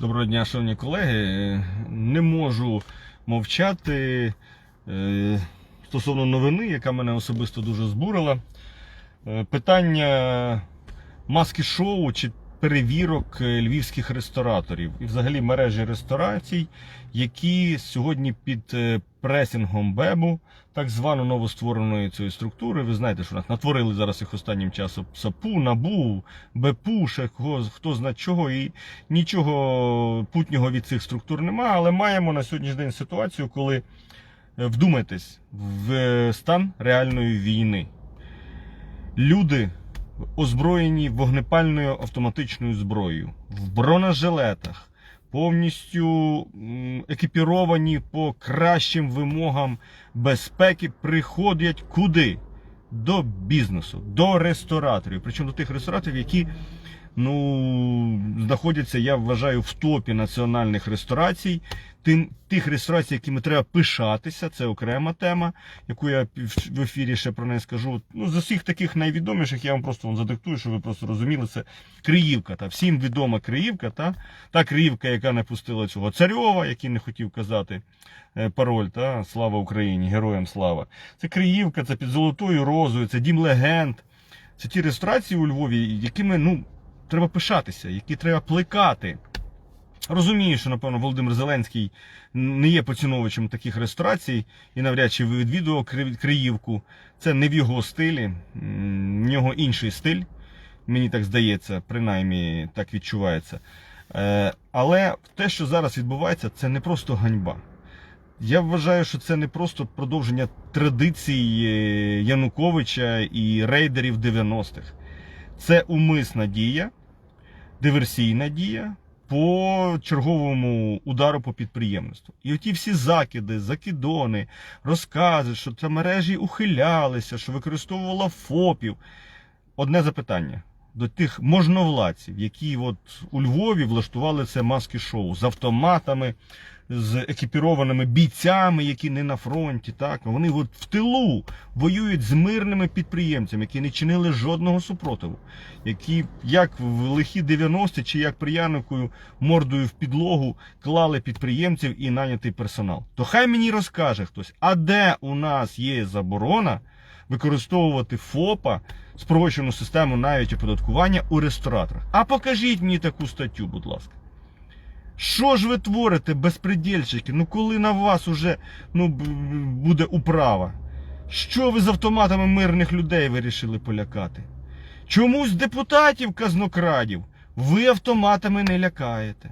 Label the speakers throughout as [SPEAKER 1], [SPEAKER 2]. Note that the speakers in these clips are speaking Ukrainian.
[SPEAKER 1] Доброго дня, шановні колеги. Не можу мовчати е, стосовно новини, яка мене особисто дуже збурила. Е, Питання маски шоу чи перевірок е, львівських рестораторів і взагалі мережі ресторацій, які сьогодні під е, пресінгом БЕБу, так звано новоствореної цієї структури. Ви знаєте, що нас натворили зараз їх останнім часом САПУ, НАБУ, БЕПУ, ще кого, хто зна чого, і нічого путнього від цих структур немає, але маємо на сьогоднішній день ситуацію, коли е, вдумайтесь в стан реальної війни. Люди озброєні вогнепальною автоматичною зброєю, в бронежилетах, повністю екіпіровані по кращим вимогам безпеки, приходять куди? До бізнесу, до рестораторів. Причому до тих рестораторів, які ну, знаходяться, я вважаю, в топі національних ресторацій. Тим, тих ресторацій, якими треба пишатися, це окрема тема, яку я в- ефірі ще про неї скажу. Ну, з усіх таких найвідоміших я вам просто вон задиктую, щоб ви просто розуміли, це Криївка. Та всім відома Криївка, та, та Криївка, яка не пустила цього Царьова, який не хотів казати е, пароль, та слава Україні, героям слава. Це Криївка, це під Золотою Розою, це Дім Легенд. Це ті ресторації у Львові, якими ну, треба пишатися, які треба плекати. Розумію, що, напевно, Володимир Зеленський не є поціновувачем таких ресторацій і навряд чи відвідував Криївку. Це не в його стилі, в нього інший стиль. Мені так здається, принаймні так відчувається. Е, Але те, що зараз відбувається, це не просто ганьба. Я вважаю, що це не просто продовження традицій е, Януковича і рейдерів 90-х. Це умисна дія, диверсійна дія по черговому удару по підприємництву. І оті всі закиди, закидони, розкази, що це мережі ухилялися, що використовувала ФОПів. Одне запитання до тих можновладців, які от у Львові влаштували це маски шоу з автоматами, з екіпірованими бійцями, які не на фронті. Так вони от в тилу воюють з мирними підприємцями, які не чинили жодного супротиву, які як в лихі 90-ті, чи як при мордою в підлогу клали підприємців і нанятий персонал. То хай мені розкаже хтось, а де у нас є заборона використовувати ФОПа спрощену систему навіть оподаткування у рестораторах. А покажіть мені таку статтю, будь ласка. Що ж ви творите, безпредельщики? Ну коли на вас уже ну, буде управа? Що ви з автоматами мирних людей вирішили полякати? Чомусь депутатів казнокрадів ви автоматами не лякаєте.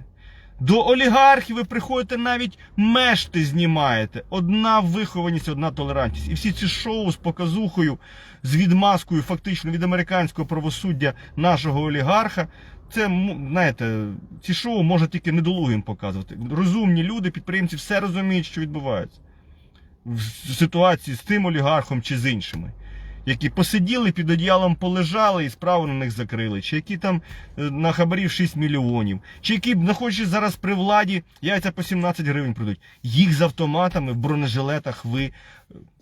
[SPEAKER 1] До олігархів ви приходите навіть мешти знімаєте. Одна вихованість, одна толерантність. І всі ці шоу з показухою, з відмазкою фактично від американського правосуддя нашого олігарха. Це, знаєте, ці шоу може тільки недолугим показувати. Розумні люди, підприємці все розуміють, що відбувається в ситуації з тим олігархом чи з іншими. Які посиділи під одіялом, полежали і справу на них закрили, чи які там е, на хабарів 6 мільйонів, чи які знаходячись зараз при владі, яйця по 17 гривень продають. Їх з автоматами в бронежилетах ви е,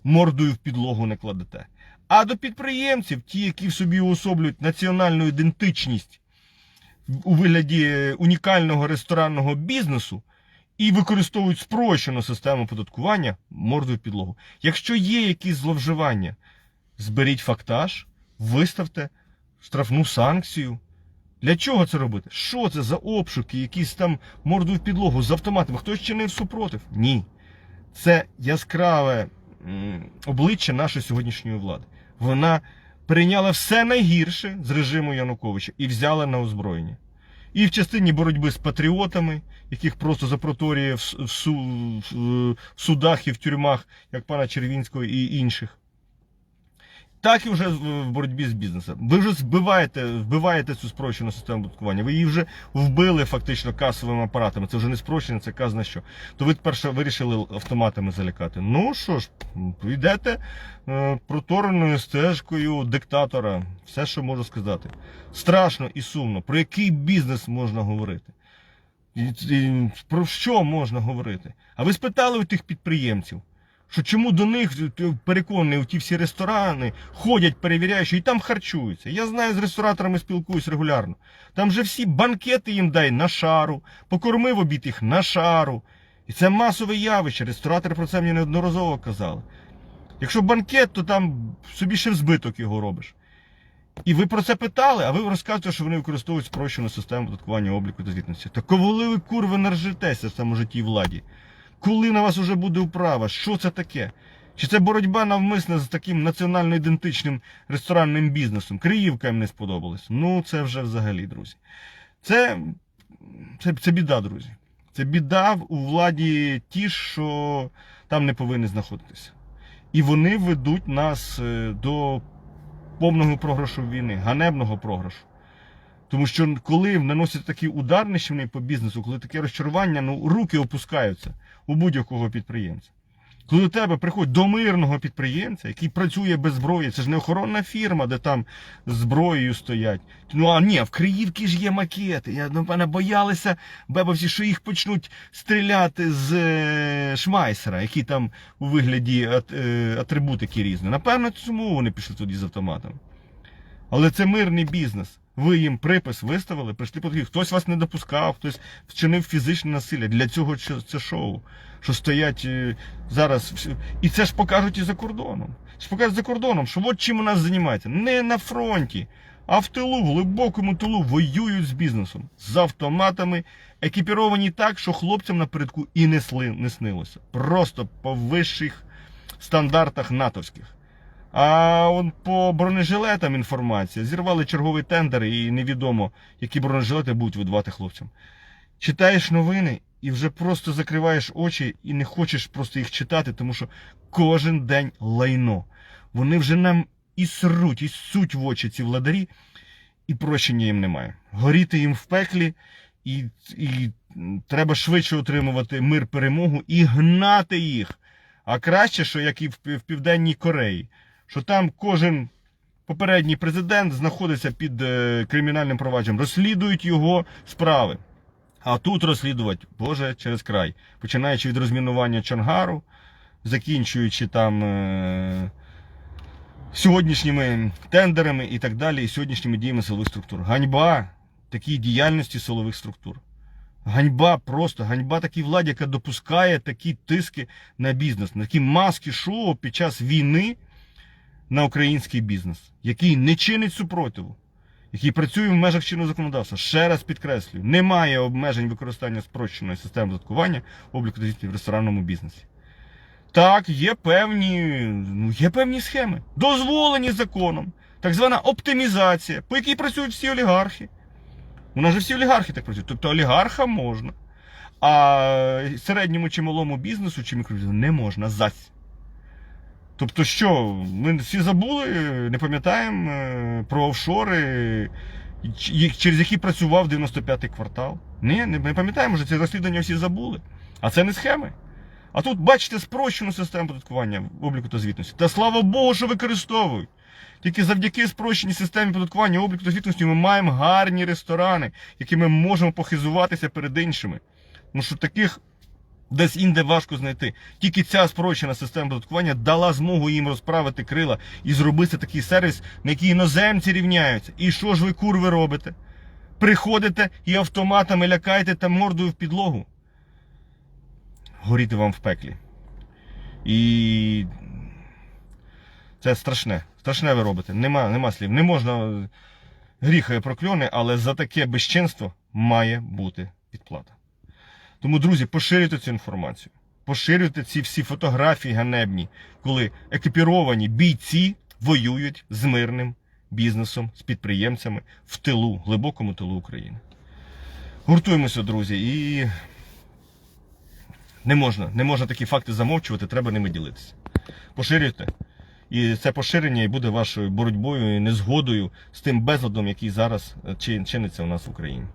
[SPEAKER 1] мордою в підлогу не кладете. А до підприємців, ті, які в собі уособлюють національну ідентичність у вигляді е, унікального ресторанного бізнесу, і використовують спрощену систему податкування мордою в підлогу. Якщо є якісь зловживання, зберіть фактаж, виставте штрафну санкцію. Для чого це робити? Що це за обшуки, якісь там мордою в підлогу з автоматами? Хтось чинив супротив? Ні. Це яскраве обличчя нашої сьогоднішньої влади. Вона прийняла все найгірше з режиму Януковича і взяла на озброєння. І в частині боротьби з патріотами, яких просто запроторює в судах і в тюрмах, як пана Червінського і інших. Так і вже в боротьбі з бізнесом. Ви вже збиваєте, вбиваєте цю спрощену систему податкування. Ви її вже вбили фактично касовими апаратами. Це вже не спрощення, це казна що. То ви тепер вирішили автоматами залякати. Ну що ж, йдете е, протореною стежкою диктатора. Все, що можу сказати. Страшно і сумно. Про який бізнес можна говорити? І- і Про що можна говорити? А ви спитали у тих підприємців? Що чому до них переконаний ті всі ресторани ходять, перевіряють, що і там харчуються. Я знаю, з рестораторами спілкуюсь регулярно. Там же всі банкети їм дай на шару, покормив обід їх на шару. І це масове явище. Ресторатори про це мені неодноразово казали. Якщо банкет, то там собі ще в збиток його робиш. І ви про це питали, а ви розказуєте, що вони використовують спрощену систему податкування обліку та звітності. Та коли ви курви наржетеся в цьому житті владі? Коли на вас уже буде управа? Що це таке? Чи це боротьба навмисне з таким національно ідентичним ресторанним бізнесом? Криївка їм не сподобалась. Ну, це вже взагалі, друзі. Це, це, це біда, друзі. Це біда у владі ті, що там не повинні знаходитися. І вони ведуть нас е, до повного програшу війни, ганебного програшу. Тому що коли наносять такий удар нищівний по бізнесу, коли таке розчарування, ну руки опускаються у будь-якого підприємця. Коли до тебе приходять до мирного підприємця, який працює без зброї, це ж не охоронна фірма, де там з зброєю стоять. Ну а ні, в Криївці ж є макети. Я напевно, боялися бебовці, що їх почнуть стріляти з е, шмайсера, які там у вигляді е, атрибутики різні. Напевно, чому вони пішли туди з автоматом. Але це мирний бізнес. Ви їм припис виставили, прийшли по хтось вас не допускав, хтось вчинив фізичне насилля. Для цього це шоу. Що стоять е, зараз. І це ж покажуть і за кордоном. Це покажуть за кордоном, що от чим у нас займається. Не на фронті, а в тилу, в глибокому тилу воюють з бізнесом, з автоматами, екіпіровані так, що хлопцям напередку і не, сли, не снилося. Просто по вищих стандартах натовських. А он по бронежилетам інформація. Зірвали черговий тендер і невідомо, які бронежилети будуть видавати хлопцям. Читаєш новини і вже просто закриваєш очі і не хочеш просто їх читати, тому що кожен день лайно. Вони вже нам і сруть, і суть в очі ці владарі, і прощення їм немає. Горіти їм в пеклі, і, і треба швидше отримувати мир перемогу і гнати їх. А краще, що як і в, Південній Кореї, що там кожен попередній президент знаходиться під е, кримінальним провадженням, розслідують його справи. А тут розслідувати, Боже, через край. Починаючи від розмінування Чангару, закінчуючи там е, сьогоднішніми тендерами і так далі, і сьогоднішніми діями силових структур. Ганьба такій діяльності силових структур. Ганьба просто, ганьба такій владі, яка допускає такі тиски на бізнес, на такі маски шоу під час війни на український бізнес, який не чинить супротиву, який працює в межах чинного законодавства. Ще раз підкреслюю, немає обмежень використання спрощеної системи податкування обліку та в ресторанному бізнесі. Так, є певні, ну, є певні схеми, дозволені законом, так звана оптимізація, по якій працюють всі олігархи. У нас же всі олігархи так працюють. Тобто олігарха можна, а середньому чи малому бізнесу чи мікробізнесу не можна зась. Тобто, що, ми всі забули, не пам'ятаємо е, про офшори, через які працював 95-й квартал? Ні, не, пам'ятаємо, вже ці розслідування всі забули. А це не схеми. А тут бачите спрощену систему податкування обліку та звітності. Та слава Богу, що використовують. Тільки завдяки спрощеній системі податкування обліку та звітності ми маємо гарні ресторани, якими ми можемо похизуватися перед іншими. Ну що таких десь інде важко знайти. Тільки ця спрощена система податкування дала змогу їм розправити крила і зробити такий сервіс, на який іноземці рівняються. І що ж ви, курви, робите? Приходите і автоматами лякаєте та мордою в підлогу. Горіти вам в пеклі. І це страшне. Страшне ви робите. Нема, нема слів. Не можна гріхає прокльони, але за таке безчинство має бути відплата. Тому, друзі, поширюйте цю інформацію. Поширюйте ці всі фотографії ганебні, коли екіпіровані бійці воюють з мирним бізнесом, з підприємцями в тилу, глибокому тилу України. Гуртуємося, друзі, і не можна, не можна такі факти замовчувати, треба ними ділитися. Поширюйте. І це поширення і буде вашою боротьбою і незгодою з тим безладом, який зараз чиниться у нас в Україні.